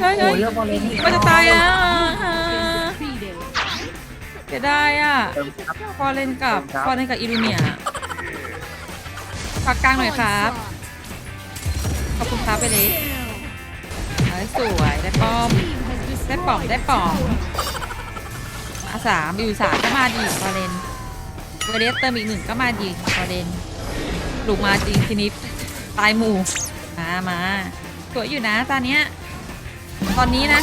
เฮ้ยโอ้เฮ้ยยเรื่องบอลเลนนี่มันจะตายแล้ว defeated. เสียดายอะเติมครับ ฟอร์เรนกับครับฟอร์เรนกับอิลูเนียฝากกลางหน่อยครับ ขอบคุณครับไปเลยเฮ้ยสวยได้ป้อม ได้ป่อมได้ป่อมมาสามอยู่สามก็มาดีฟอร์เรนเวเดสเติมอีกหนึ่งก็มาดีฟอร์เรนลูกมาจริงทีนี้ตายหมู่มามาสวยอยู่นะตอนเนี้ย ตอนนี้นะ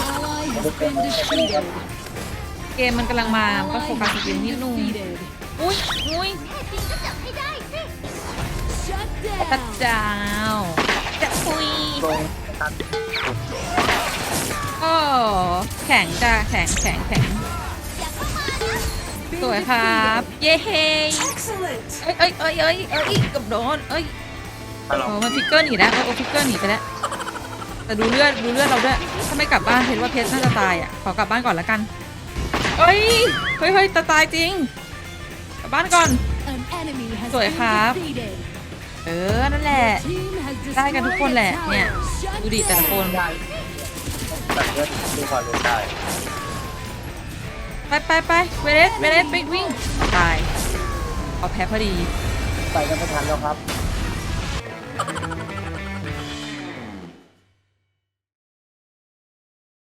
เกมมันกำลังมาก็โฟกัสสกิลนิดนึงอุ้ยอุ้ย Shut พระ down. เจ้าจะคุยโอ้แข็งจ้าแข็งแข็งแข็งสวยครับ เย้เฮ้ยเอ้ยเอ้ยเอ้ยเอ้ยเอ้ยกับโดนเอ้ยโอ้มันฟิกเกอร์หนีแล้วโอ้ฟิกเกอร์หนีไปแล้ว แต่ดูเลือดดูเลือดเราด้วยถ้าไม่กลับบ้านเพชรว่าเพชรน่าจะตายอะขอกลับบ้านก่อนละกันเอ้ยเฮ้ยเฮ้ยจะตายจริง กลับบ้านก่อน An enemy has สวย been ครับ defeated. เออนั่นแหละ Team has ได้กันทุกคนแหละ destroyed a เนี่ย tower. Shut ดูดิแต่ละคน down. ได้ตัดเลือดดูบอลเลนได้ไปไปไปเวเลสเวเลสไปวิ่งตายเอาแพ้พอดีใส่กันไม่ทันแล้วครับ